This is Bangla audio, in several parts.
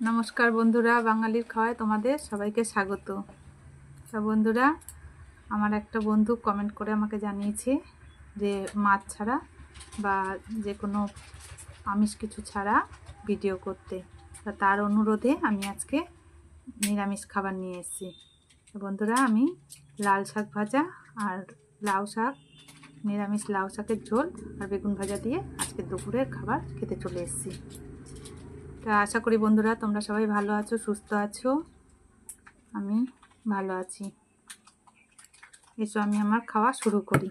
নমস্কার বন্ধুরা, বাঙালির খাওয়ায় তোমাদের সবাইকে স্বাগত। তা বন্ধুরা, আমার একটা বন্ধু কমেন্ট করে আমাকে জানিয়েছে যে মাছ ছাড়া বা যে কোনো আমিষ কিছু ছাড়া ভিডিও করতে। তা তার অনুরোধে আমি আজকে নিরামিষ খাবার নিয়ে এসেছি। বন্ধুরা, আমি লাল শাক ভাজা আর লাউ শাক, নিরামিষ লাউ শাকের ঝোল আর বেগুন ভাজা দিয়ে আজকে দুপুরের খাবার খেতে চলে এসেছি। তা আশা করি বন্ধুরা তোমরা সবাই ভালো আছো, সুস্থ আছো। আমি ভালো আছি। এসো, আমি আমার খাওয়া শুরু করি।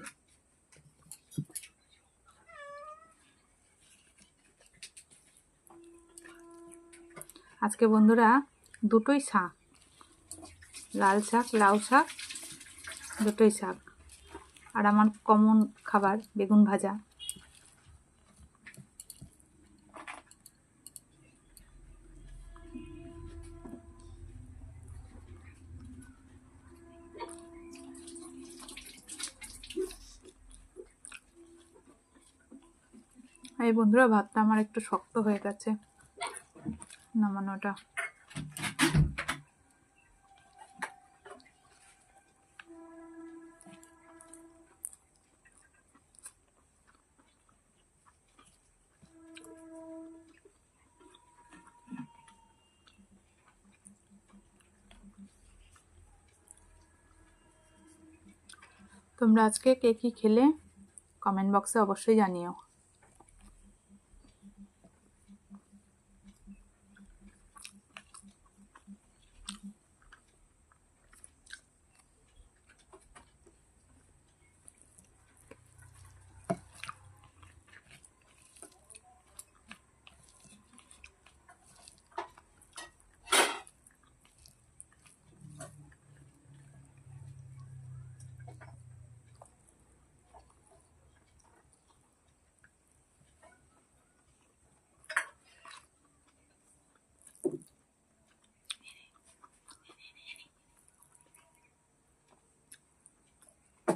আজকে বন্ধুরা দুটোই শাক। লাল শাক, লাউ শাক, দুটোই শাক। আর আমার কমন খাবার বেগুন ভাজা। এই বন্ধুরা, ভাতটা আমার একটু শক্ত হয়ে গেছে। নামানোটা। তোমরা আজকে কে কী খেলে? কমেন্ট বক্সে অবশ্যই জানিও।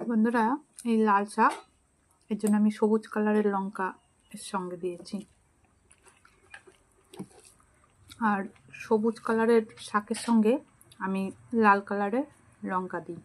বন্ধুরা, এই লাল শাক, এর জন্য আমি সবুজ কালারের লঙ্কা এর সঙ্গে দিয়েছি। আর সবুজ কালারের শাকের সঙ্গে আমি লাল কালারের লঙ্কা দিই।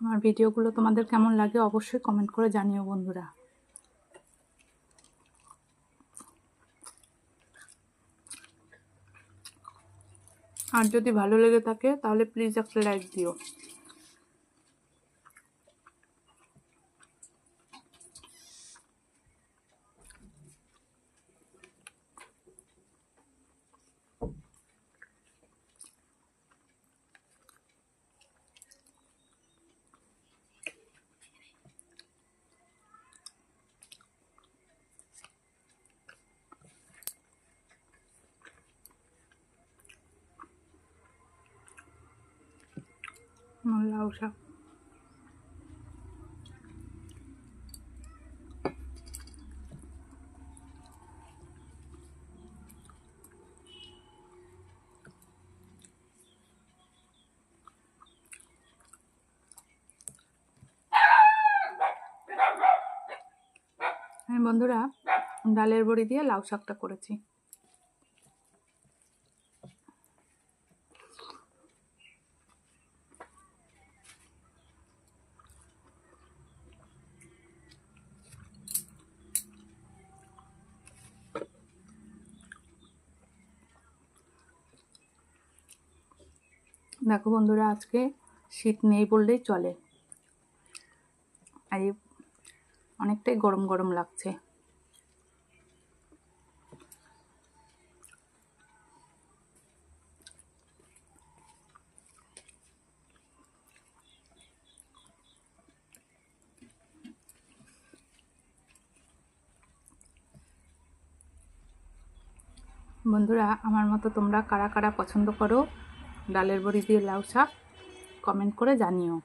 আমার ভিডিওগুলো তোমাদের কেমন লাগে অবশ্যই কমেন্ট করে জানিও বন্ধুরা। আর যদি ভালো লেগে থাকে তাহলে প্লিজ একটা লাইক দিও। লাউ শাক বন্ধুরা ডালের বড়ি দিয়ে লাউ শাকটা করেছি। দেখো বন্ধুরা, আজকে শীত নেই বললেই চলে। আর অনেকটাই গরম গরম লাগছে। বন্ধুরা, আমার মতো তোমরা কারা কারা পছন্দ করো ডালের বড়ি দিয়ে লাউ শাক কমেন্ট করে জানিও।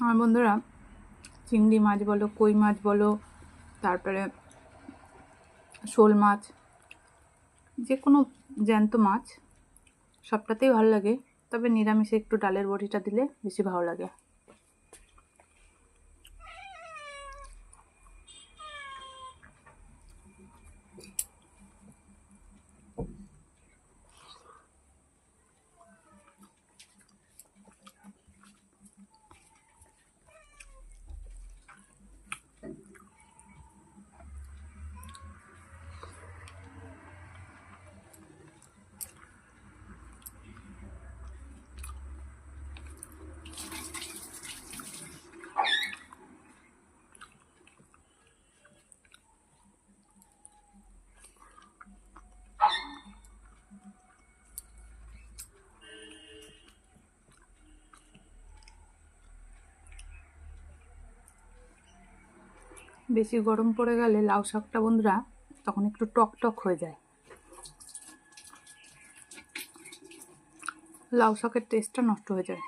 আমার বন্ধুরা, চিংড়ি মাছ বলো, কই মাছ বলো, তারপরে শোল মাছ যে কোনো জ্যান্ত মাছ, সবটাতেই ভালো লাগে। তবে নিরামিষে একটু ডালের বড়িটা দিলে বেশি ভালো লাগে। বেশি গরম পড়ে গেলে লাউ শাকটা বন্ধুরা তখন একটু টক টক হয়ে যায়। লাউ শাকের টেস্টটা নষ্ট হয়ে যায়।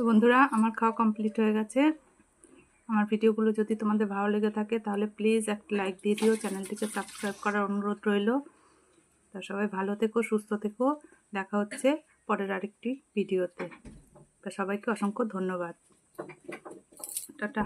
তো বন্ধুরা, আমার খাওয়া কমপ্লিট হয়ে গেছে। আমার ভিডিওগুলো যদি তোমাদের ভালো লেগে থাকে, তাহলে প্লিজ একটা লাইক দিয়ে দিও। চ্যানেলটিকে সাবস্ক্রাইব করার অনুরোধ রইল। তা সবাই ভালো থেকো, সুস্থ থেকো। দেখা হচ্ছে পরের আরেকটি ভিডিওতে। তা সবাইকে অসংখ্য ধন্যবাদ। টাটা।